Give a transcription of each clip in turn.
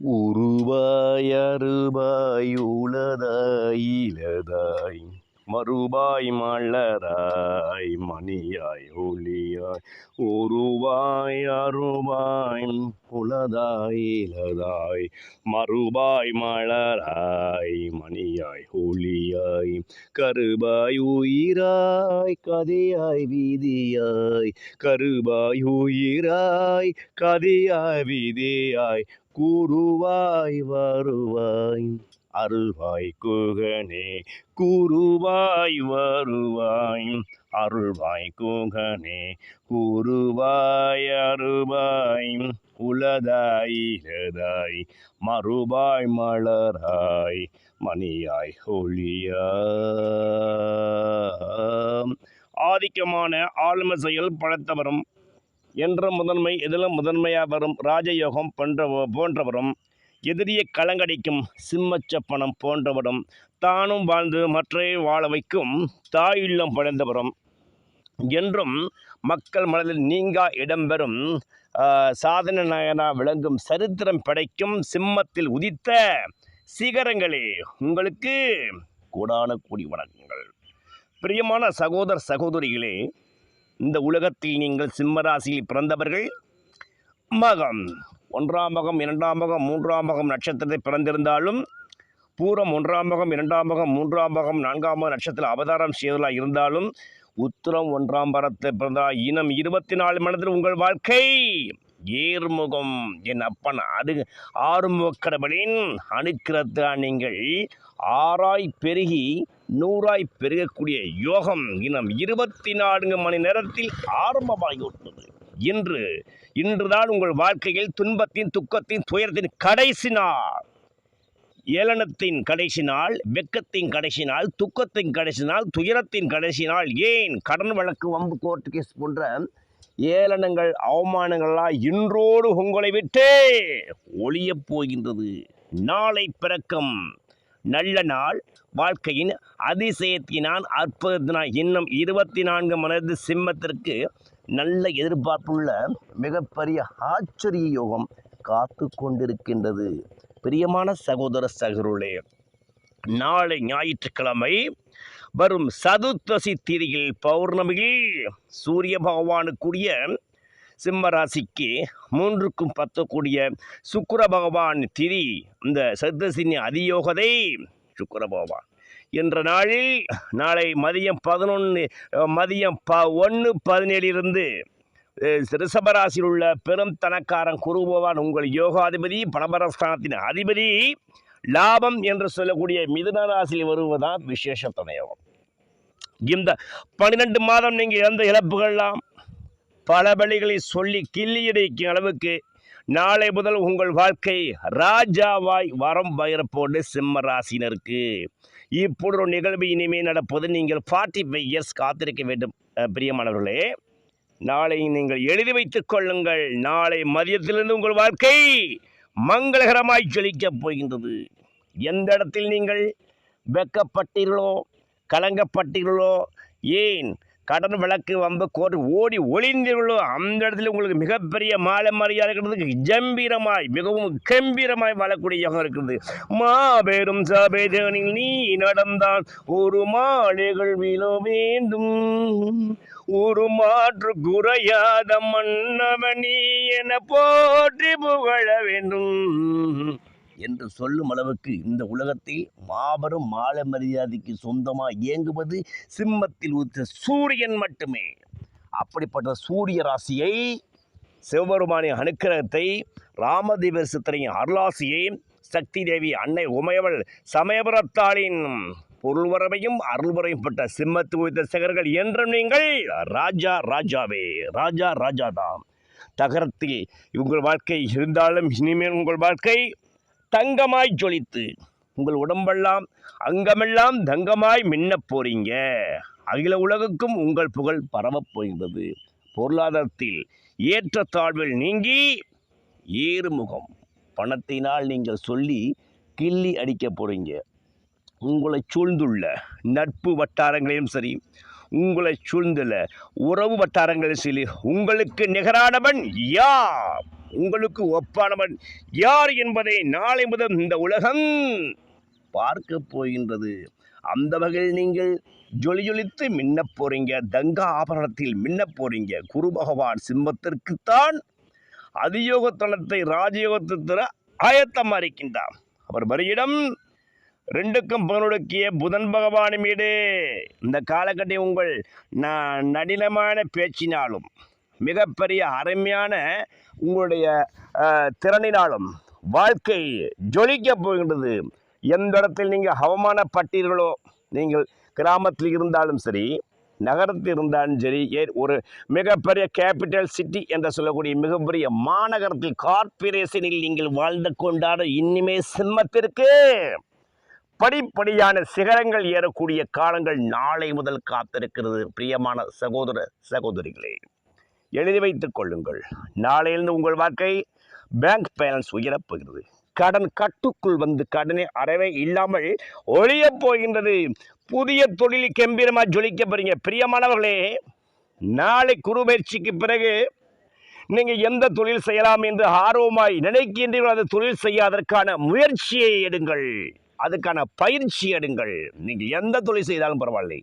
உருவாய் அருவாய் உளதாய் இலதாய் மறுபாய் மலராய் மணியாய் ஒளியாய் உருவாய் அருவாய் புலதாய் இலதாய். மறுபாய் மலராய் மணியாய் ஒளியாய். கருபாய் உயிராய் கதையாய் வீதியாய். கருபாய் உயிராய் கதையாய் வீதியாய். கூறுவாய் வருவாய். அருள்வாய் குகனே கூறுவாய் வருவாய். அருள்வாய் குகனே கூறுவாய் அருவாய் உலதாய் இலதாய் மறுபாய் மலராய். மணியாய் ஒளியாம். ஆதிக்கமான ஆளுமை செயல் படைத்தவரும் என்ற முதன்மை எதிலும் முதன்மையாக வரும் ராஜயோகம் போன்ற போன்றவரும் எதிரியை கலங்கடிக்கும் சிம்மச்சப்பனம் போன்றவரும் தானும் வாழ்ந்து மற்றை வாழ வைக்கும் தாயுள்ளம் படைந்தவரும். என்றும் மக்கள் மனதில் நீங்கா இடம்பெறும் சாதன சாதனை விளங்கும் சரித்திரம் படைக்கும் சிம்மத்தில் உதித்த சிகரங்களே உங்களுக்கு கூடான கூடி வணக்கங்கள். பிரியமான சகோதர சகோதரிகளே இந்த உலகத்தில் நீங்கள் சிம்மராசியில் பிறந்தவர்கள் மகம் ஒன்றாம் மகம் இரண்டாம் மகம் மூன்றாம் மகம் நட்சத்திரத்தை பிறந்திருந்தாலும் பூரம் ஒன்றாம் மகம் இரண்டாம் மகம் மூன்றாம் மகம் நான்காம் மகம் நட்சத்திர அவதாரம் செய்தலாக இருந்தாலும் உத்திரம் ஒன்றாம் பரத்தை பிறந்தா இனம் இருபத்தி நாலு மனதில் உங்கள் வாழ்க்கை ஏர்முகம் என் அப்பன் அது ஆறுமுகக்கடவுளின் அணுக்கிறதா நீங்கள். ஆறாய் பெருகி நூறாய் பெருகக்கூடிய யோகம் இனம் இருபத்தி நான்கு மணி நேரத்தில் ஆரம்பமாகிவிட்டது இன்று இன்றுதான் உங்கள் வாழ்க்கையில் துன்பத்தின் துக்கத்தின் துயரத்தின் கடைசி நாள். ஏளனத்தின் கடைசி நாள் வெக்கத்தின் கடைசி நாள் துக்கத்தின் கடைசி நாள் துயரத்தின் கடைசி நாள். ஏன்? கடன் வழக்கு வம்பு கோர்ட் கேஸ் போன்ற ஏளனங்கள் அவமானங்கள்லாம் இன்றோடு உங்களை விட்டே ஒளியப் போகின்றது. நாளை பிறக்கம். நல்ல நாள். வாழ்க்கையின் அதிசயத்தினான் அற்புதத்தினால் இன்னும் இருபத்தி நான்கு மனது சிம்மத்திற்கு நல்ல எதிர்பார்ப்புள்ள மிகப்பெரிய ஆச்சரிய யோகம் காத்து கொண்டிருக்கின்றது. பிரியமான சகோதர சகோதரர்களே நாளை ஞாயிற்றுக்கிழமை வரும் சதுர்த்தசி திதியில் பௌர்ணமியில் சூரிய பகவானுக்குரிய சிம்மராசிக்கு மூன்றுக்கும் பத்தக்கூடிய சுக்கர பகவான் திதி இந்த சதுர்த்தசின் அதியோகதை சுக்கர பகவான் என்ற நாளில் நாளை மதியம் பதினொன்று மதியம் ப ஒன்று பதினேழிலிருந்து ரிஷபராசியில் உள்ள பெரும் தனக்காரன் குருபவான் உங்கள் யோகாதிபதி பணபரஸ்தானத்தின் அதிபதி லாபம் என்று சொல்லக்கூடிய மிதுன ராசியில் வருவதுதான் விசேஷ துணையோகம் இந்த பன்னிரெண்டு மாதம் நீங்கள் இழந்த இழப்புகள்லாம் பல வழிகளை சொல்லி கிள்ளியடிக்கும் அளவுக்கு நாளை முதல் உங்கள் வாழ்க்கை ராஜாவாய் வரம் பயிரப்போடு சிம்ம ராசினருக்கு இப்பொழுது ஒரு நிகழ்வு இனிமேல் நடப்பது. நீங்கள் ஃபார்ட்டி ஃபைவ் இயர்ஸ் காத்திருக்க வேண்டும் பிரியமானவர்களே. நாளை நீங்கள் எழுதி வைத்துக் கொள்ளுங்கள். நாளை மதியத்திலிருந்து உங்கள் வாழ்க்கை மங்களகரமாய் ஜொலிக்கப் போகின்றது. எந்த இடத்தில் நீங்கள் வெக்கப்பட்டீர்களோ கலங்கப்பட்டீர்களோ ஏன் கடன் வழக்கு வம்பு கோர்ட்டு ஓடி ஒளிந்தீர்களோ அந்த இடத்துல உங்களுக்கு மிகப்பெரிய மாலை மரியாதை இருக்கிறது ஜம்பீரமாய் மிகவும் கம்பீரமாய் வாழக்கூடிய யோகம் இருக்கிறது மாபெரும் சபேதனில் நீ நடந்தான் ஒரு மாலைகள் விழ வேண்டும். ஒரு மாற்று குறையாத மன்னவனி என போற்றி புகழ வேண்டும். என்று சொல்லும் அளவுக்கு இந்த உலகத்தில் மாபெரும் மாலை மரியாதைக்கு சொந்தமாக இயங்குவது சிம்மத்தில் உதித்த சூரியன் மட்டுமே. அப்படிப்பட்ட சூரிய ராசியை சிவபெருமானின் அனுக்கிரகத்தை ராமதேவர் சித்தரையின் அருளாசியை சக்தி தேவி அன்னை உமையவள் சமயபுரத்தாளின் பொருள்வரவையும் அருள்வரையும் பெற்ற சிம்மத்து உயிர்த்த சிகர்கள் என்றும் நீங்கள் ராஜா ராஜாவே ராஜா ராஜாதாம். தகரத்தில் உங்கள் வாழ்க்கை இருந்தாலும் இனிமேல் உங்கள் வாழ்க்கை தங்கமாய் ஜொலித்து உங்கள் உடம்பெல்லாம் அங்கமெல்லாம் தங்கமாய் மின்ன போறீங்க. அகில உலகுக்கும் உங்கள் புகழ் பரவப் போகின்றது. பொருளாதாரத்தில் ஏற்றத்தாழ்வில் நீங்கி ஏறுமுகம். பணத்தினால் நீங்கள் சொல்லி கிள்ளி அடிக்க போறீங்க. உங்களை சூழ்ந்துள்ள நட்பு வட்டாரங்களையும் சரி உங்களை சூழ்ந்துள்ள உறவு வட்டாரங்களையும் சரி உங்களுக்கு நிகரானவன் யார்? உங்களுக்கு ஒப்பானவன் யார் என்பதை நாளை முதல் இந்த உலகம் பார்க்க போகின்றது. அந்த வகையில் நீங்கள் ஜொலி ஜொலித்து மின்னப் போறீங்க தங்க ஆபரணத்தில் மின்னப் போறீங்க. குரு பகவான் சிம்மத்திற்குத்தான் அதியோகத்தனத்தை ராஜயோகத்தை தர ஆயத்தமாக இருக்கின்றார். அவர் வரியிடம் ரெண்டுக்கும் பதினொடுக்கிய புதன் பகவான் மீது. இந்த காலகட்டம் உங்கள் ந- நடினமான பேச்சினாலும் மிகப்பெரிய அருமையான உங்களுடைய திறனினாலும் வாழ்க்கை ஜொலிக்கப் போகின்றது. எந்த இடத்தில் நீங்கள் அவமானப்பட்டீர்களோ நீங்கள் கிராமத்தில் இருந்தாலும் சரி நகரத்தில் இருந்தாலும் சரி ஏ ஒரு மிகப்பெரிய கேபிட்டல் சிட்டி என்று சொல்லக்கூடிய மிகப்பெரிய மாநகரத்தில் கார்ப்பரேஷனில் நீங்கள் வாழ்ந்து கொண்டாட இனிமே சிம்மத்திற்கு படிப்படியான சிகரங்கள் ஏறக்கூடிய காலங்கள் நாளை முதல் காத்திருக்கிறது. பிரியமான சகோதர சகோதரிகளே. எழுதி வைத்துக் கொள்ளுங்கள். நாளையிலிருந்து உங்கள் வாழ்க்கை பேங்க் பேலன்ஸ் உயரப் போகிறது. கடன் கட்டுக்குள் வந்து கடனை அறவே இல்லாமல் ஒழியப் போகின்றது. புதிய தொழில் கம்பீரமாக ஜொலிக்க போறீங்க. பிரியமானவர்களே நாளை குருபயிற்சிக்கு பிறகு நீங்கள் எந்த தொழில் செய்யலாம் என்று ஆர்வமாய் நினைக்கின்றீர்களோ அந்த தொழில் செய்ய அதற்கான முயற்சியை எடுங்கள். அதுக்கான பயிற்சி எடுங்கள். நீங்கள் எந்த தொழில் செய்தாலும் பரவாயில்லை.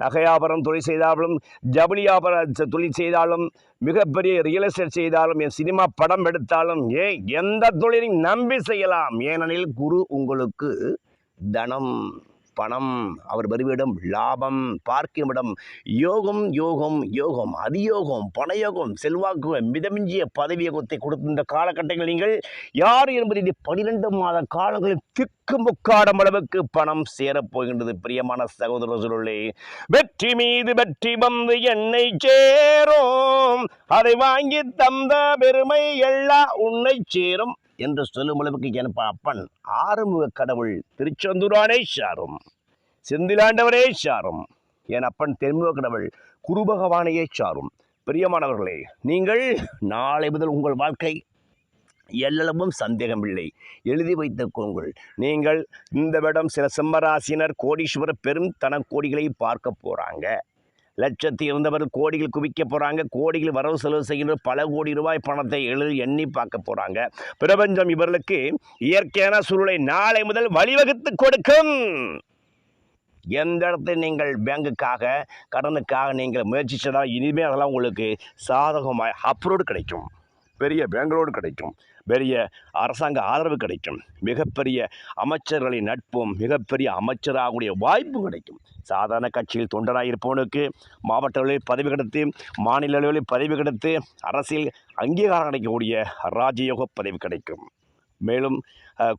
நகையாபரம் தொழில் செய்தாலும் ஜவுளி வியாபார தொழில் செய்தாலும் மிகப்பெரிய ரியல் எஸ்டேட் செய்தாலும் என் சினிமா படம் எடுத்தாலும் ஏ எந்த தொழிலையும் நம்பி செய்யலாம். ஏனெனில் குரு உங்களுக்கு தனம். பணம் அவர் வருவிடம் லாபம் பார்க்கும் இடம் யோகம் யோகம் யோகம் அதியோகம் பணயோகம் செல்வாக்கு மிதமிஞ்சிய பதவியோகத்தை கொடுத்திருந்த கொடுத்த இந்த காலகட்டங்கள் நீங்கள் யார் என்பது இது பனிரெண்டு மாத காலங்களில் திக்கு முக்காடும் அளவுக்கு பணம் சேரப்போகின்றது பிரியமான சகோதர சொல்லே வெற்றி மீது வெற்றி வந்து என்னை சேரும். அதை வாங்கி தந்த பெருமை எல்லாம் உன்னை சேரும். என்று சொல்லும் அளவுக்கு என் அப்பன் ஆறுமுக கடவுள் திருச்செந்தூரானே சாரும். செந்திலாண்டவரே சாரும். என் அப்பன் தென்முக கடவுள் குரு பகவானையே சாரும். பிரியமானவர்களே நீங்கள் நாளை முதல் உங்கள் வாழ்க்கை எல்லளவும் சந்தேகமில்லை. எழுதி வைத்துக்கோங்கள் நீங்கள் இந்த விடம் சில சிம்மராசினர் கோடீஸ்வரர் பெரும் தன கோடிகளை பார்க்க போகிறாங்க லட்சத்தில் இருந்தவர் கோடிகள் குவிக்க போகிறாங்க கோடிகள் வரவு செலவு செய்கின்ற பல கோடி ரூபாய் பணத்தை எழுதி எண்ணி பார்க்க போகிறாங்க பிரபஞ்சம் இவர்களுக்கு இயற்கையான சூழலை நாளை முதல் வழிவகுத்து கொடுக்கும். எந்த இடத்துல நீங்கள் பேங்குக்காக கடனுக்காக நீங்கள் முயற்சி செய்தால் இனிமேல் அதெல்லாம் உங்களுக்கு சாதகமாக அப்ரோடு கிடைக்கும். பெரிய பேங்களோடு கிடைக்கும். பெரிய அரசாங்க ஆதரவு கிடைக்கும். மிகப்பெரிய அமைச்சர்களின் நட்பும் மிகப்பெரிய அமைச்சராகக்கூடிய வாய்ப்பு கிடைக்கும். சாதாரண கட்சியில் தொண்டராக இருப்பவனுக்கு மாவட்ட அளவில் பதவி கிடைத்து மாநில அளவில் பதவி கிடைத்து அரசியல் அங்கீகாரம் கிடைக்கக்கூடிய ராஜயோக பதவி கிடைக்கும். மேலும்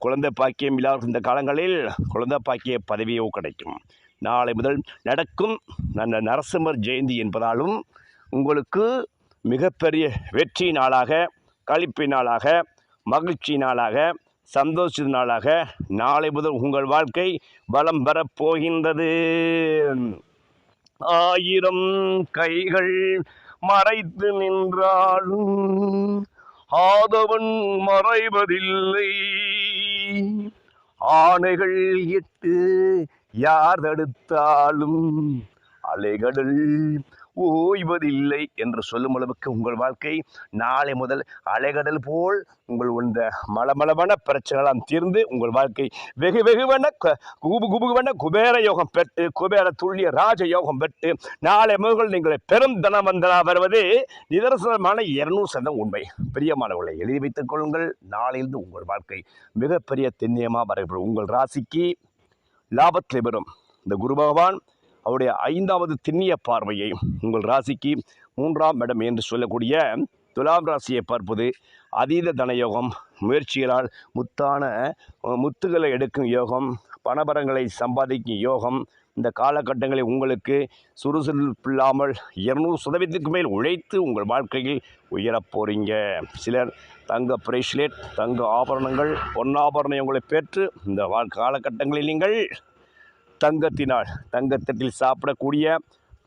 குழந்தை பாக்கியம் இல்லாத இந்த காலங்களில் குழந்தை பாக்கிய பதவியோ கிடைக்கும். நாளை முதல் நடக்கும் அந்த நரசிம்மர் ஜெயந்தி என்பதாலும் உங்களுக்கு மிகப்பெரிய வெற்றி நாளாக களிப்பு நாளாக மகிழ்ச்சி நாளாக சந்தோஷ நாளாக நாளை முதல் உங்கள் வாழ்க்கை வளம் பெறப் போகின்றது. ஆயிரம் கைகள் மறைத்து நின்றாலும் ஆதவன் மறைவதில்லை. ஆணைகள் எட்டு யார் தடுத்தாலும் அலைகடல் ஓய்வதில்லை என்று சொல்லும் அளவுக்கு உங்கள் வாழ்க்கை நாளை முதல் அலைகடல் போல் உங்கள் இந்த மலமளவன பிரச்சனைலாம் தீர்ந்து உங்கள் வாழ்க்கை வெகு வெகுவன குபு குபுகுவன குபேர யோகம் பெற்று குபேர துல்லிய ராஜ யோகம் பெற்று நாளை முதல் நீங்கள் பெரும் தனவந்தனா வருவது நிதர்சனமான இருநூறு சதம் உண்மை. பிரியமானவர்களை எழுதி வைத்துக் கொள்ளுங்கள். நாளையிலிருந்து உங்கள் வாழ்க்கை மிகப்பெரிய தென்னியமாக வரப்படும் உங்கள் ராசிக்கு லாபத்தில் பெறும். இந்த குரு பகவான் அவருடைய ஐந்தாவது திண்ணிய பார்வையை உங்கள் ராசிக்கு மூன்றாம் இடம் என்று சொல்லக்கூடிய துலாம் ராசியை பார்ப்பது அதீத தனயோகம் முயற்சிகளால் முத்தான முத்துகளை எடுக்கும் யோகம் பணபரங்களை சம்பாதிக்கும் யோகம் இந்த காலகட்டங்களில் உங்களுக்கு சுறுசுறுப்பில்லாமல் இருநூறு சதவீதத்துக்கு மேல் உழைத்து உங்கள் வாழ்க்கையில் உயரப் போகிறீங்க சிலர் தங்க பிரேஸ்லெட் தங்க ஆபரணங்கள் பொன்னாபரணங்களை பெற்று இந்த வாழ் காலகட்டங்களில் நீங்கள் தங்கத்தினால் தங்கத்தட்டில் சாப்பிடக்கூடிய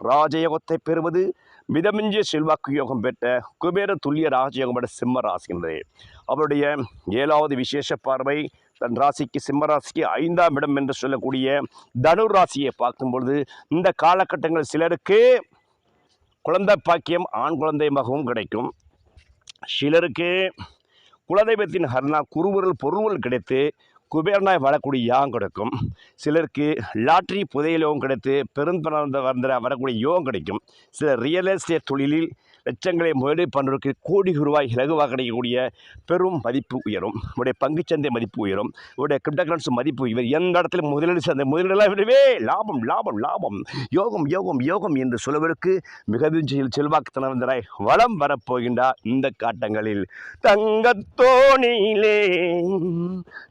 ராஜயோகத்தை பெறுவது மிதமிஞ்சிய செல்வாக்கு யோகம் பெற்ற குபேர துல்லிய ராஜயோகம் பெற்ற சிம்ம ராசியினரே அவருடைய ஏழாவது விசேஷ பார்வை தன் ராசிக்கு சிம்ம ராசிக்கு ஐந்தாம் இடம் என்று சொல்லக்கூடிய தனு ராசியை பார்க்கும்பொழுது இந்த காலகட்டங்கள் சிலருக்கு குழந்தை பாக்கியம் ஆண் குழந்தை மகவும் கிடைக்கும். சிலருக்கு குலதெய்வத்தின் ஹர்னா குருவுரல் பொருள்கள் கிடைத்து குபேரனாய் வரக்கூடிய யோகம் கிடைக்கும். சிலருக்கு லாட்ரி புதையல் கிடைத்து பெருந்தன வந்த வரக்கூடிய யோகம் கிடைக்கும். சிலர் ரியல் எஸ்டேட் தொழிலில் லட்சங்களை முதலீடு பண்ணுவதற்கு கோடி ரூபாய் இலகுவாக கிடைக்கக்கூடிய பெரும் மதிப்பு உயரும். உடைய பங்குச்சந்தை மதிப்பு உயரும். உடைய கிரிப்டோகரன்சி மதிப்பு இவர் எந்த இடத்துல முதலீடு செய்த முதலீடெல்லாம் விடவே லாபம் லாபம் லாபம். யோகம் யோகம் யோகம் என்று சொல்வதற்கு மிகவும் செல்வாக்கு தனவந்தராய் வளம் வரப்போகின்றார் இந்த காட்டங்களில். தங்கத்தோணியிலே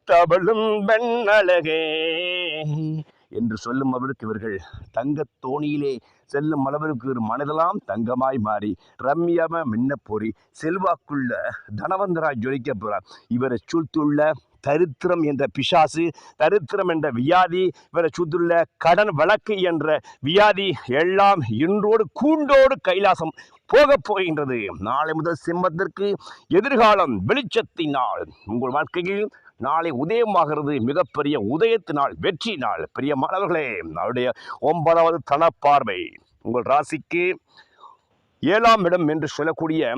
தவழும் பெண்ணழகே என்று சொல்லும் அவருக்கு இவர்கள் தங்கத் தோணியிலே செல்லும் அளவிற்கு ஒரு மனதெல்லாம் தங்கமாய் மாறி ரம்யம மின்னப்போரி செல்வாக்குள்ள தனவந்தராய் ஜொலிக்க போகிறார் இவரை சூழ்த்துள்ள தரித்திரம் என்ற பிசாசு தரித்திரம் என்ற வியாதி இவரை சுற்றுள்ள கடன் வழக்கு என்ற வியாதி எல்லாம் இன்றோடு கூண்டோடு கைலாசம் போகப் போகின்றது. நாளை முதல் சிம்மத்திற்கு எதிர்காலம் வெளிச்சத்தினால் உங்கள் வாழ்க்கையில் நாளை உதயமாகிறது மிகப்பெரிய உதயத்தினால் வெற்றி நாள். பெரிய மாணவர்களே அவருடைய ஒன்பதாவது தனப்பார்வை. உங்கள் ராசிக்கு ஏழாம் இடம் என்று சொல்லக்கூடிய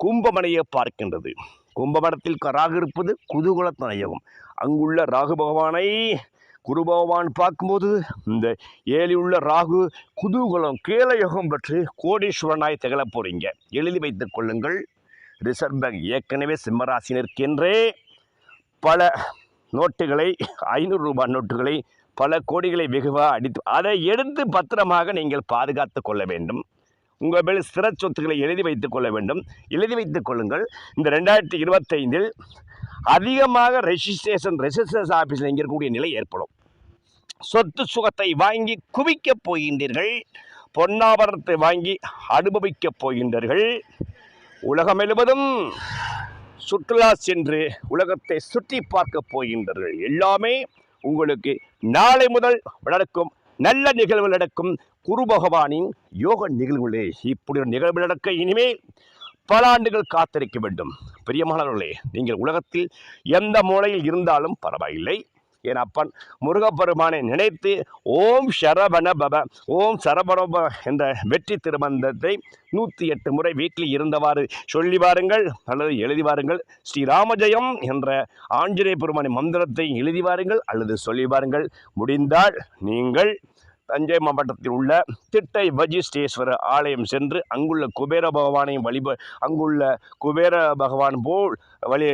கும்பமனையை பார்க்கின்றது. கும்பமடத்தில் ராகு இருப்பது குதூகலத்தனயகம் அங்குள்ள ராகு பகவானை குரு பகவான் பார்க்கும்போது இந்த ஏழியுள்ள ராகு குதூகலம் கேலயோகம் பெற்று கோடீஸ்வரனாய் திகழப் போகிறீங்க எழுதி வைத்துக் கொள்ளுங்கள். ரிசர்வ் பேங்க் ஏற்கனவே சிம்மராசினருக்கென்றே பல நோட்டுகளை ஐநூறு ரூபாய் நோட்டுகளை பல கோடிகளை வெகுவாக அடித்து அதை எடுத்து பத்திரமாக நீங்கள் பாதுகாத்து கொள்ள வேண்டும். உங்கள் மேல் ஸ்திர சொத்துக்களை எழுதி வைத்துக் கொள்ள வேண்டும். எழுதி வைத்துக் கொள்ளுங்கள். இந்த ரெண்டாயிரத்தி இருபத்தைந்தில் அதிகமாக ரெஜிஸ்ட்ரேஷன் ரெஜிஸ்ட்ரேஷன் ஆஃபீஸில் இங்கே இருக்கக்கூடிய நிலை ஏற்படும். சொத்து சுகத்தை வாங்கி குவிக்கப் போகின்றீர்கள். பொன்னாபரணத்தை வாங்கி அனுபவிக்கப் போகின்றீர்கள். உலகம் எழுவதும் சுற்றுலா சென்று உலகத்தை சுற்றி பார்க்க போகின்றார்கள். எல்லாமே உங்களுக்கு நாளை முதல் நடக்கும் நல்ல நிகழ்வு நடக்கும். குரு பகவானின் யோக நிகழ்வுகளே இப்படி ஒரு நிகழ்வு நடக்க இனிமேல் பல ஆண்டுகள் காத்திருக்க வேண்டும். பெரியமானவர்களே நீங்கள் உலகத்தில் எந்த மூலையில் இருந்தாலும் பரவாயில்லை. என் அப்பன் முருகப்பெருமானை நினைத்து ஓம் சரவண பவ ஓம் சரபரப என்ற வெற்றி திருமந்தத்தை நூற்றி எட்டு முறை வீட்டில் இருந்தவாறு சொல்லி வாருங்கள் அல்லது எழுதி வாருங்கள். ஸ்ரீராமஜெயம் என்ற ஆஞ்சநேய பெருமானின் மந்திரத்தை எழுதி வாருங்கள் அல்லது சொல்லி வாருங்கள். முடிந்தால் நீங்கள் தஞ்சை மாவட்டத்தில் உள்ள திட்டை வஜிஷ்டேஸ்வர ஆலயம் சென்று அங்குள்ள குபேர பகவானையும் வழிப அங்குள்ள குபேர பகவான் போல் வழி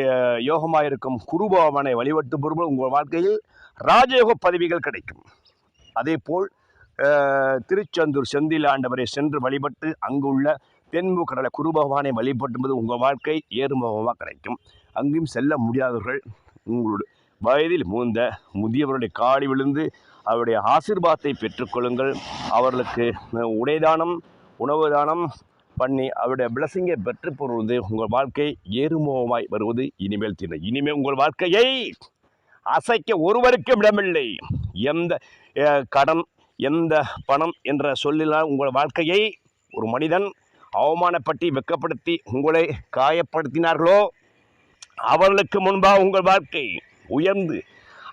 யோகமாயிருக்கும் குரு பகவானை வழிபட்டு பொருள் உங்கள் வாழ்க்கையில் ராஜயோக பதவிகள் கிடைக்கும். அதே போல் திருச்செந்தூர் செந்தில் ஆண்டவரை சென்று வழிபட்டு அங்குள்ள தென்மு கடலை குரு பகவானை வழிபட்டும்போது உங்கள் வாழ்க்கை ஏறுமுகமாக கிடைக்கும். அங்கேயும் செல்ல முடியாதவர்கள் உங்களுடைய வயதில் மூந்த முதியவருடைய காடி விழுந்து அவருடைய ஆசிர்வாதத்தை பெற்றுக்கொள்ளுங்கள் அவர்களுக்கு உடைதானம் உணவு தானம் பண்ணி அவருடைய பிளஸிங்கை பெற்று பொருவது உங்கள் வாழ்க்கை ஏறுமுகமாய் வருவது இனிமேல் தின இனிமேல் உங்கள் வாழ்க்கையை அசைக்க ஒருவருக்கும் இடமில்லை. எந்த கடன் எந்த பணம் என்ற சொல்லினால் உங்கள் வாழ்க்கையை ஒரு மனிதன் அவமானப்பட்டு வெட்கப்படுத்தி உங்களை காயப்படுத்தினார்களோ அவர்களுக்கு முன்பாக உங்கள் வாழ்க்கை உயர்ந்து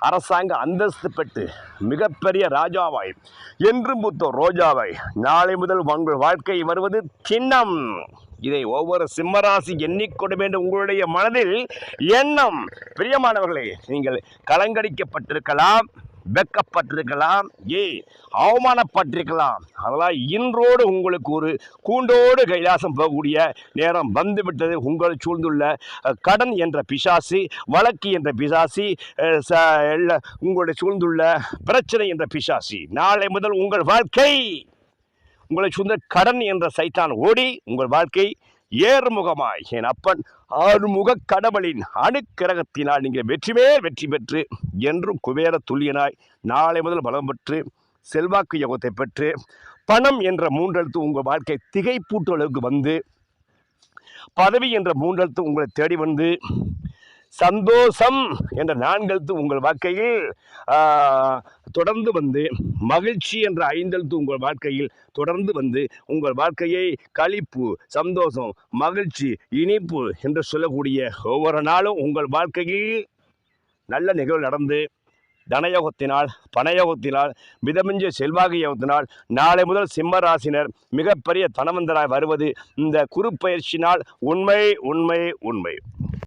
அரசாங்க அந்தஸ்து பெற்று மிகப்பெரிய ராஜாவாய் என்று மூத்த ரோஜாவாய் நாளை முதல் உங்கள் வாழ்க்கை வருவது சின்னம். இதை ஒவ்வொரு சிம்மராசி எண்ணிக்கொள்ள வேண்டும் உங்களுடைய மனதில் எண்ணம். பிரியமானவர்களே நீங்கள் கலங்கடிக்கப்பட்டிருக்கலாம் வெக்கப்பட்டிருக்கலாம் ஏ அவமானப்பட்டிருக்கலாம். அதெல்லாம் இன்றோடு உங்களுக்கு ஒரு கூண்டோடு கைலாசம் போகக்கூடிய நேரம் வந்துவிட்டது. உங்களை சூழ்ந்துள்ள கடன் என்ற பிசாசி வழக்கு என்ற பிசாசி உங்களுடைய சூழ்ந்துள்ள பிரச்சனை என்ற பிசாசி. நாளை முதல் உங்கள் வாழ்க்கை உங்களை சூழ்ந்த கடன் என்ற சைத்தான் ஓடி உங்கள் வாழ்க்கை ஏர்முகமாய் என் அப்பன் ஆறுமுக கடவுளின் அணுக்கிரகத்தினால் நீங்கள் வெற்றி மேல் வெற்றி பெற்று என்றும் குபேர துல்லியனாய் நாளை முதல் பலம் பெற்று செல்வாக்கு யோகத்தை பெற்று பணம் என்ற மூன்றெழுத்து உங்கள் வாழ்க்கை திகைப்பூட்டு அளவுக்கு வந்து பதவி என்ற மூன்றெழுத்து உங்களை தேடி வந்து சந்தோஷம் என்ற நான்கெழுத்து உங்கள் வாழ்க்கையில் தொடர்ந்து வந்து மகிழ்ச்சி என்ற ஐந்தெழுத்து உங்கள் வாழ்க்கையில் தொடர்ந்து வந்து உங்கள் வாழ்க்கையை களிப்பு சந்தோஷம் மகிழ்ச்சி இனிப்பு என்று சொல்லக்கூடிய ஒவ்வொரு நாளும் உங்கள் வாழ்க்கையில் நல்ல நிகழ்வு நடந்து தனயோகத்தினால் பணயோகத்தினால் மிதமிஞ்ச செல்வாக்கு யோகத்தினால் நாளை முதல் சிம்ம ராசினர் மிகப்பெரிய தனவந்தராய் வருவது இந்த குறு பயிற்சினால் உண்மை உண்மை உண்மை.